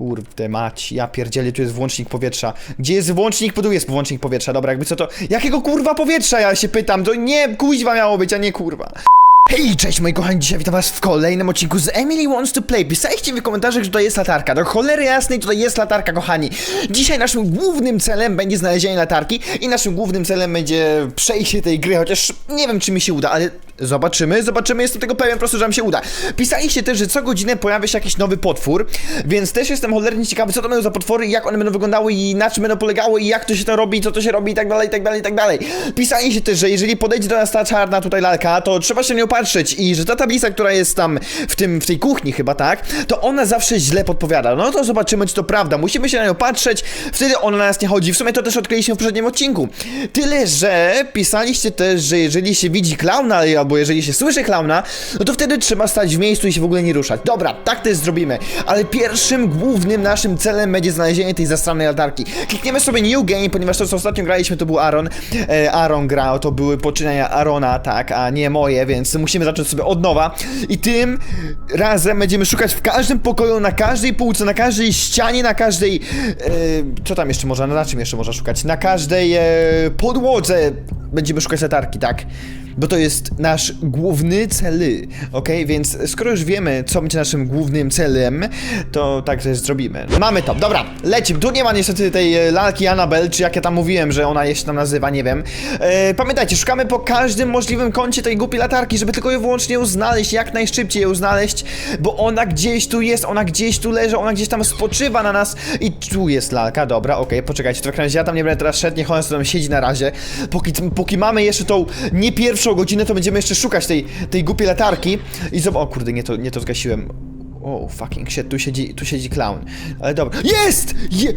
Kurde mać, ja pierdzielę, tu jest włącznik powietrza. Gdzie jest włącznik? Tu jest włącznik powietrza, dobra, jakby co to... Jakiego kurwa powietrza, ja się pytam, to nie kuźwa miało być, a nie kurwa. Hej, cześć moi kochani, dzisiaj witam was w kolejnym odcinku z Emily Wants to Play. Pisaliście w komentarzach, że tutaj jest latarka. Do cholery jasnej tutaj jest latarka, kochani. Dzisiaj naszym głównym celem będzie znalezienie latarki i naszym głównym celem będzie przejście tej gry, chociaż nie wiem czy mi się uda, ale zobaczymy, zobaczymy, jestem tego pewien po prostu, że nam się uda. Pisaliście też, że co godzinę pojawia się jakiś nowy potwór, więc też jestem cholernie ciekawy, co to będą za potwory jak one będą wyglądały i na czym będą polegały i jak to się to robi, co to się robi i tak dalej, i tak dalej, i tak dalej. Pisaliście też, że jeżeli podejdzie do nas ta czarna tutaj lalka, to trzeba się nią patrzeć i że ta tablica, która jest tam w tym, w tej kuchni chyba, tak, to ona zawsze źle podpowiada. No to zobaczymy, czy to prawda. Musimy się na nią patrzeć, wtedy ona na nas nie chodzi. W sumie to też odkryliśmy w poprzednim odcinku. Tyle, że pisaliście też, że jeżeli się widzi klauna, albo jeżeli się słyszy klauna, no to wtedy trzeba stać w miejscu i się w ogóle nie ruszać. Dobra, tak też zrobimy. Ale pierwszym, głównym naszym celem będzie znalezienie tej zastranej latarki. Klikniemy sobie New Game, ponieważ to, co ostatnio graliśmy, to był Aaron. E, Aaron grał, to były poczynania Arona, tak, a nie moje, więc musimy zacząć sobie od nowa. I tym razem będziemy szukać w każdym pokoju, na każdej półce, na każdej ścianie, na każdej... E, co tam jeszcze można, na czym jeszcze można szukać? Na każdej e, podłodze będziemy szukać latarki, tak? Bo to jest nasz główny cel, ok? Więc skoro już wiemy, co będzie naszym głównym celem, to tak też zrobimy. Mamy to, dobra, lecimy. Tu nie ma niestety tej e, lalki Annabel, czy jak ja tam mówiłem, że ona się tam nazywa, nie wiem. E, pamiętajcie, szukamy po każdym możliwym kącie tej głupiej latarki, żeby tylko ją wyłącznie ją znaleźć, jak najszybciej ją znaleźć, bo ona gdzieś tu jest, ona gdzieś tu leży, ona gdzieś tam spoczywa na nas i tu jest lalka, dobra, okej, poczekajcie, to w razie ja tam nie będę teraz szedł, niech ona sobie tam siedzi na razie, póki, póki mamy jeszcze tą nie pierwszą godzinę, to będziemy jeszcze szukać tej, tej głupiej latarki i zob... O kurde, nie to, nie to zgasiłem. O, fucking shit, tu siedzi, tu siedzi clown. Ale dobra. Jest! Je...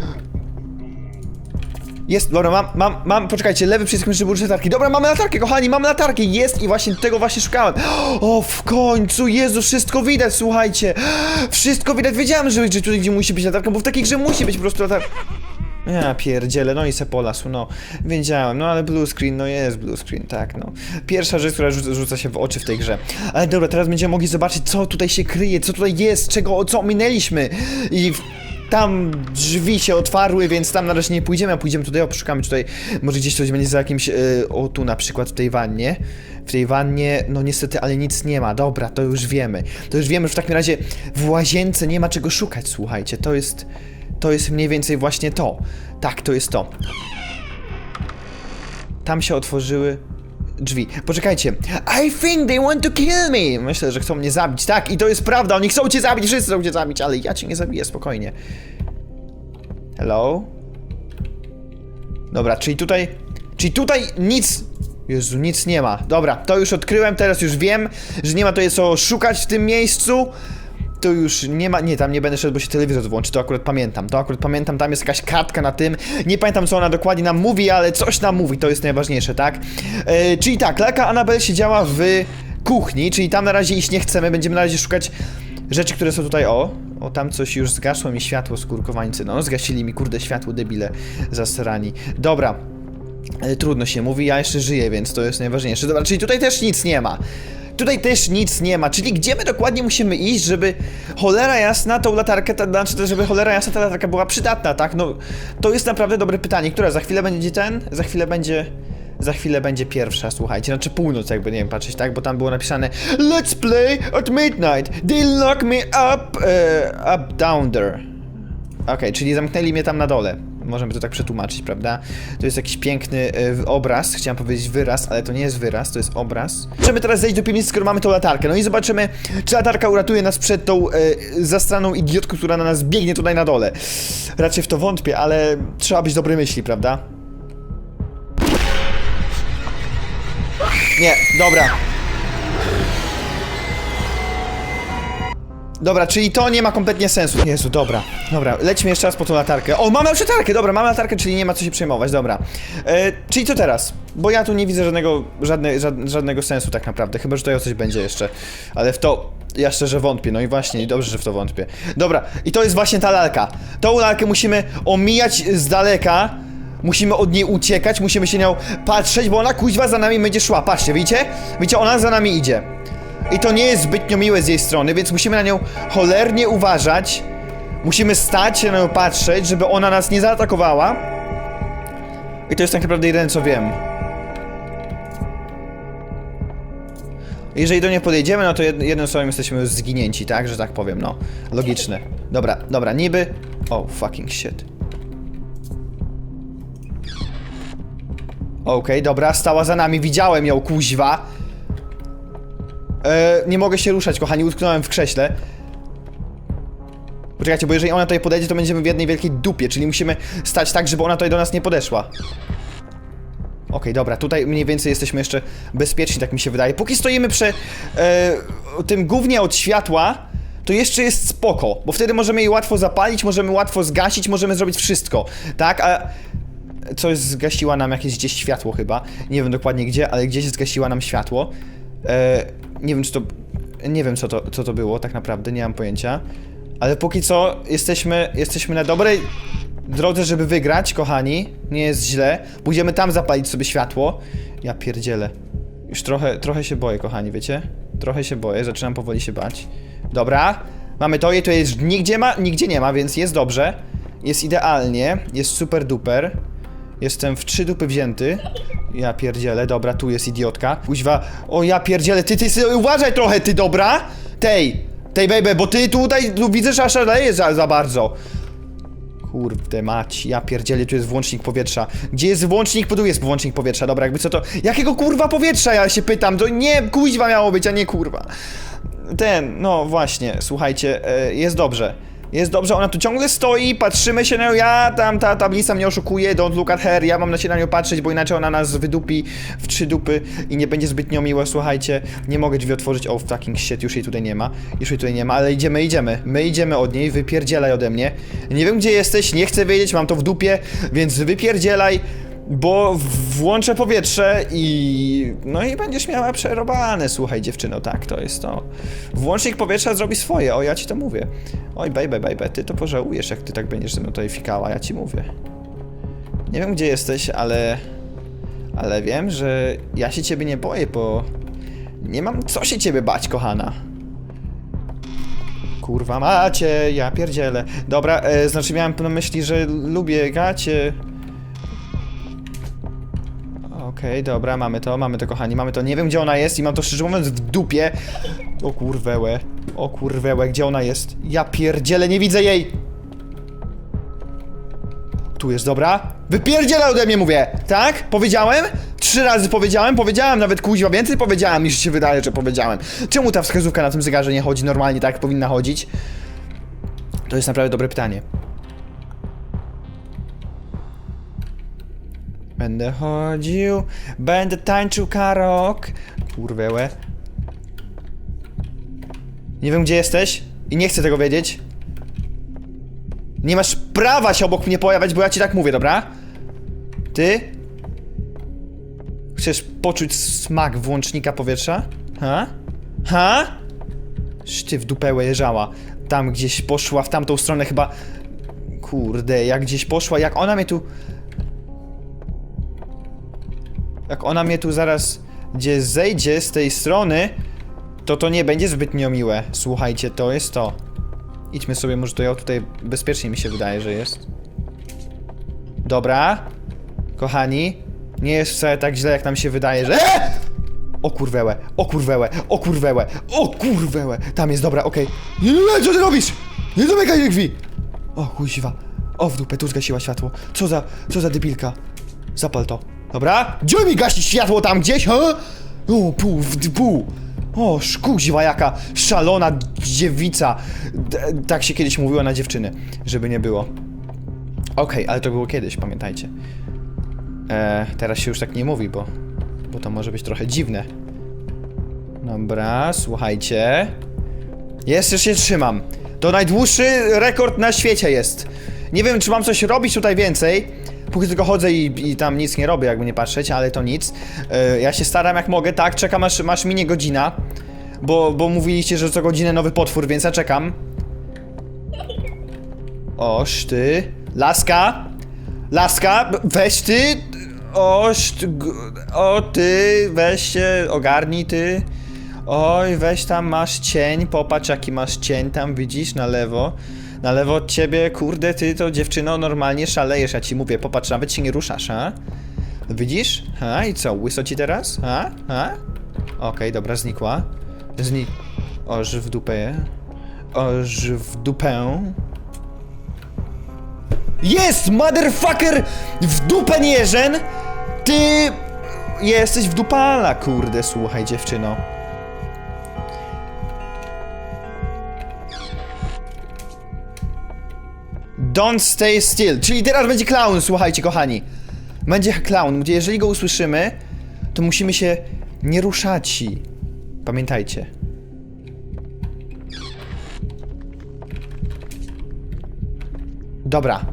Jest, dobra, mam, mam, mam, poczekajcie, lewy przycisk myszy użyć latarki. Dobra, mamy latarkę, kochani, mamy latarkę, jest i właśnie tego właśnie szukałem. O, w końcu, Jezu, wszystko widać, słuchajcie. Wszystko widać, wiedziałem, że, że tutaj gdzie musi być latarka, bo w takiej grze musi być po prostu latarka. Ja pierdzielę, no i se polasł, no. Wiedziałem, no ale blue screen, no jest blue screen, tak, no. Pierwsza rzecz, która rzuca, rzuca się w oczy w tej grze. Ale dobra, teraz będziemy mogli zobaczyć, co tutaj się kryje, co tutaj jest, czego, co ominęliśmy. I tam drzwi się otwarły, więc tam na razie nie pójdziemy, a pójdziemy tutaj, poszukamy tutaj, może gdzieś coś będzie za jakimś, yy, o tu na przykład w tej wannie. W tej wannie, no niestety, ale nic nie ma, dobra, to już wiemy. To już wiemy, że w takim razie w łazience nie ma czego szukać, słuchajcie, to jest... To jest mniej więcej właśnie to. Tak, to jest to. Tam się otworzyły drzwi. Poczekajcie. I think they want to kill me. Myślę, że chcą mnie zabić. Tak, i to jest prawda. Oni chcą cię zabić, wszyscy chcą cię zabić, ale ja cię nie zabiję, spokojnie. Hello? Dobra, czyli tutaj... Czyli tutaj nic... Jezu, nic nie ma. Dobra, to już odkryłem, teraz już wiem, że nie ma tutaj co szukać w tym miejscu to już nie ma, nie, tam nie będę szedł, bo się telewizor włączy, to akurat pamiętam, to akurat pamiętam, tam jest jakaś kartka na tym, nie pamiętam co ona dokładnie nam mówi, ale coś nam mówi, to jest najważniejsze, tak? E, czyli tak, lalka Annabel siedziała w kuchni, czyli tam na razie iść nie chcemy, będziemy na razie szukać rzeczy, które są tutaj, o, o tam coś już zgasło mi światło skurkowańcy, no zgasili mi kurde światło debile zasrani. Dobra, e, trudno się mówi, ja jeszcze żyję, więc to jest najważniejsze. Dobra, czyli tutaj też nic nie ma. Tutaj też nic nie ma, czyli gdzie my dokładnie musimy iść, żeby cholera jasna tą latarkę, ta, znaczy żeby cholera jasna ta latarka była przydatna, tak? No, to jest naprawdę dobre pytanie, która za chwilę będzie ten? Za chwilę będzie... Za chwilę będzie pierwsza, słuchajcie, znaczy północ jakby, nie wiem, patrzeć, tak? Bo tam było napisane Let's play at midnight, they lock me up, uh, up down there Okej, okay, czyli zamknęli mnie tam na dole Możemy to tak przetłumaczyć, prawda? To jest jakiś piękny y, obraz, chciałem powiedzieć wyraz, ale to nie jest wyraz, to jest obraz. Możemy teraz zejść do piwnicy, skoro mamy tą latarkę. No i zobaczymy, czy latarka uratuje nas przed tą y, zastraną idiotką, która na nas biegnie tutaj na dole. Raczej w to wątpię, ale trzeba być dobrej myśli, prawda? Nie, dobra. Dobra, czyli to nie ma kompletnie sensu. Jezu, dobra. Dobra, lećmy jeszcze raz po tą latarkę. O, mamy już latarkę, dobra, mamy latarkę, czyli nie ma co się przejmować, dobra. E, czyli co teraz? Bo ja tu nie widzę żadnego, żadne, żadnego sensu tak naprawdę, chyba, że tutaj o coś będzie jeszcze. Ale w to ja szczerze wątpię, no i właśnie, dobrze, że w to wątpię. Dobra, i to jest właśnie ta lalka. Tą lalkę musimy omijać z daleka. Musimy od niej uciekać, musimy się nią patrzeć, bo ona kuźwa za nami będzie szła. Patrzcie, widzicie? Widzicie, ona za nami idzie. I to nie jest zbytnio miłe z jej strony, więc musimy na nią cholernie uważać. Musimy stać się na nią patrzeć, żeby ona nas nie zaatakowała. I to jest tak naprawdę jedyne co wiem. Jeżeli do niej podejdziemy, no to jed jednym słowem jesteśmy już zginięci, tak? Że tak powiem, no. Logiczne. Dobra, dobra, niby... Oh, fucking shit. Okej, dobra, stała za nami, widziałem ją, kuźwa. E, nie mogę się ruszać, kochani, utknąłem w krześle. Poczekajcie, bo jeżeli ona tutaj podejdzie, to będziemy w jednej wielkiej dupie, czyli musimy stać tak, żeby ona tutaj do nas nie podeszła. Okej, dobra, tutaj mniej więcej jesteśmy jeszcze bezpieczni, tak mi się wydaje. Póki stoimy przy e, tym głównie od światła, to jeszcze jest spoko, bo wtedy możemy jej łatwo zapalić, możemy łatwo zgasić, możemy zrobić wszystko, tak? A coś zgasiła nam jakieś gdzieś światło chyba. Nie wiem dokładnie gdzie, ale gdzieś zgasiła nam światło. E, nie wiem czy to... Nie wiem co to, co to było tak naprawdę, nie mam pojęcia. Ale póki co jesteśmy, jesteśmy na dobrej drodze, żeby wygrać, kochani. Nie jest źle. Pójdziemy tam zapalić sobie światło. Ja pierdzielę. Już trochę, trochę się boję, kochani, wiecie? Trochę się boję, zaczynam powoli się bać. Dobra, mamy to, jej to jest nigdzie ma, nigdzie nie ma, więc jest dobrze. Jest idealnie, jest super duper. Jestem w trzy dupy wzięty. Ja pierdzielę, dobra, tu jest idiotka. Kuźwa, o ja pierdzielę, ty, ty, uważaj trochę, ty, dobra? Tej, tej baby, bo ty tutaj, tu widzę, że szaleje za, za bardzo. Kurde mać, ja pierdzielę, tu jest włącznik powietrza. Gdzie jest włącznik? Tu jest włącznik powietrza, dobra, jakby co to... Jakiego kurwa powietrza, ja się pytam, to nie kuźwa miało być, a nie kurwa. Ten, no właśnie, słuchajcie, e, jest dobrze. Jest dobrze, ona tu ciągle stoi, patrzymy się na nią, ja tam, ta tablica mnie oszukuje, don't look at her, ja mam na się na nią patrzeć, bo inaczej ona nas wydupi w trzy dupy i nie będzie zbytnio miłe, słuchajcie, nie mogę drzwi otworzyć, oh fucking shit, już jej tutaj nie ma, już jej tutaj nie ma, ale idziemy, idziemy, my idziemy od niej, wypierdzielaj ode mnie, nie wiem gdzie jesteś, nie chcę wiedzieć, mam to w dupie, więc wypierdzielaj, bo włączę powietrze i. No i będziesz miała przerobane, słuchaj, dziewczyno, tak, to jest to. Włącznik powietrza zrobi swoje, o ja ci to mówię. Oj, baby, baby, ty to pożałujesz, jak ty tak będziesz ze mną tutaj fikała, ja ci mówię. Nie wiem, gdzie jesteś, ale. Ale wiem, że ja się ciebie nie boję, bo. Nie mam co się ciebie bać, kochana. Kurwa macie, ja pierdzielę. Dobra, e, znaczy miałem na myśli, że lubię gacie. Okej, dobra, mamy to, mamy to, kochani, mamy to. Nie wiem, gdzie ona jest i mam to szczerze mówiąc w dupie. O kurwełe, o kurwełe, gdzie ona jest? Ja pierdzielę, nie widzę jej! Tu jest, dobra. Wypierdziela ode mnie, mówię, tak? Powiedziałem? Trzy razy powiedziałem, powiedziałem, nawet kuźwa więcej powiedziałem, niż się wydaje, że powiedziałem. Czemu ta wskazówka na tym zegarze nie chodzi normalnie, tak jak powinna chodzić? To jest naprawdę dobre pytanie. Będę chodził, będę tańczył karok. Kurwełe. Nie wiem, gdzie jesteś i nie chcę tego wiedzieć. Nie masz prawa się obok mnie pojawiać, bo ja ci tak mówię, dobra? Ty? Chcesz poczuć smak włącznika powietrza? Ha? Ha? Szty w dupę jeżała. Tam gdzieś poszła, w tamtą stronę chyba... Kurde, jak gdzieś poszła, jak ona mnie tu... Jak ona mnie tu zaraz gdzie zejdzie z tej strony, to to nie będzie zbytnio miłe. Słuchajcie, to jest to. Idźmy sobie, może to ja tutaj bezpiecznie mi się wydaje, że jest. Dobra. Kochani. Nie jest wcale tak źle, jak nam się wydaje, że... Eee! O kurwełe, o kurwełe, o kurwełe, o kurwełe. Tam jest, dobra, okej. Nie, co ty robisz? Nie zamykaj drzwi. O kuźwa. O w dupę, tu zgasiła światło. Co za, co za debilka. Zapal to. Dobra? Gdzie mi gasi światło tam gdzieś, ha? O, pół, w pół. O, szkuźwa jaka szalona dziewica. D tak się kiedyś mówiło na dziewczyny, żeby nie było. Okej, ale to było kiedyś, pamiętajcie. E, teraz się już tak nie mówi, bo, bo to może być trochę dziwne. Dobra, słuchajcie. Jeszcze się trzymam. To najdłuższy rekord na świecie jest. Nie wiem, czy mam coś robić tutaj więcej. Póki tylko chodzę i, i tam nic nie robię, jakby nie patrzeć, ale to nic. E, ja się staram jak mogę, tak, czekam aż masz minie godzina. Bo, bo mówiliście, że co godzinę nowy potwór, więc ja czekam. Oż ty. Laska. Laska, weź ty. Oż ty. O ty, weź się, ogarnij ty. Oj, weź tam masz cień, popatrz jaki masz cień tam, widzisz, na lewo. Na lewo od ciebie, kurde, ty to dziewczyno normalnie szalejesz, ja ci mówię, popatrz, nawet się nie ruszasz, a? Widzisz? A, i co, łyso ci teraz? A? A? Okej, dobra, znikła. Zni... Oż w dupę. Oż w dupę. Jest, motherfucker! W dupę nieżen! Ty... Jesteś w dupala, kurde, słuchaj, dziewczyno. Don't stay still. Czyli teraz będzie clown, słuchajcie, kochani. Będzie clown, gdzie jeżeli go usłyszymy, to musimy się nie ruszać. Pamiętajcie. Dobra.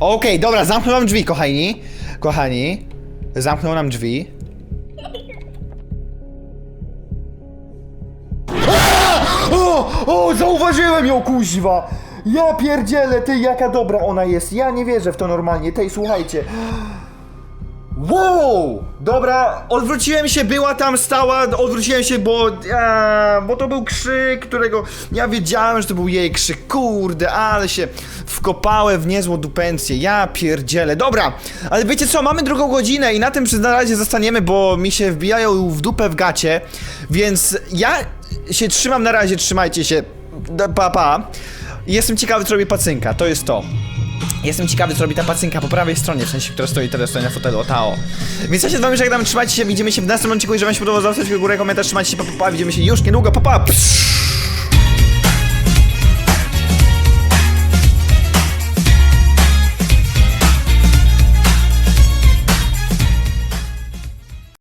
Okej, dobra, zamknął nam drzwi, kochani. Kochani. Zamknął nam drzwi. O, o, zauważyłem ją, kuźwa! Ja pierdzielę, ty, jaka dobra ona jest. Ja nie wierzę w to normalnie. Tej, słuchajcie. Wow! Dobra, odwróciłem się, była tam, stała, odwróciłem się, bo, a, bo to był krzyk, którego ja wiedziałem, że to był jej krzyk, kurde, ale się wkopałem w niezłą dupencję, ja pierdzielę. Dobra, ale wiecie co, mamy drugą godzinę i na tym na razie zostaniemy, bo mi się wbijają w dupę w gacie, więc ja się trzymam na razie, trzymajcie się, pa, pa. Jestem ciekawy, co robi pacynka, to jest to. Jestem ciekawy, co robi ta pacynka po prawej stronie, w sensie, która stoi teraz stoi na fotelu, o Tao. Więc ja się z wami żegnam, trzymajcie się, widzimy się w następnym odcinku, jeżeli wam się podobało, zostawcie górę, komentarz, trzymajcie się, pa, pa, pa, widzimy się już niedługo, pa, pa! Psz!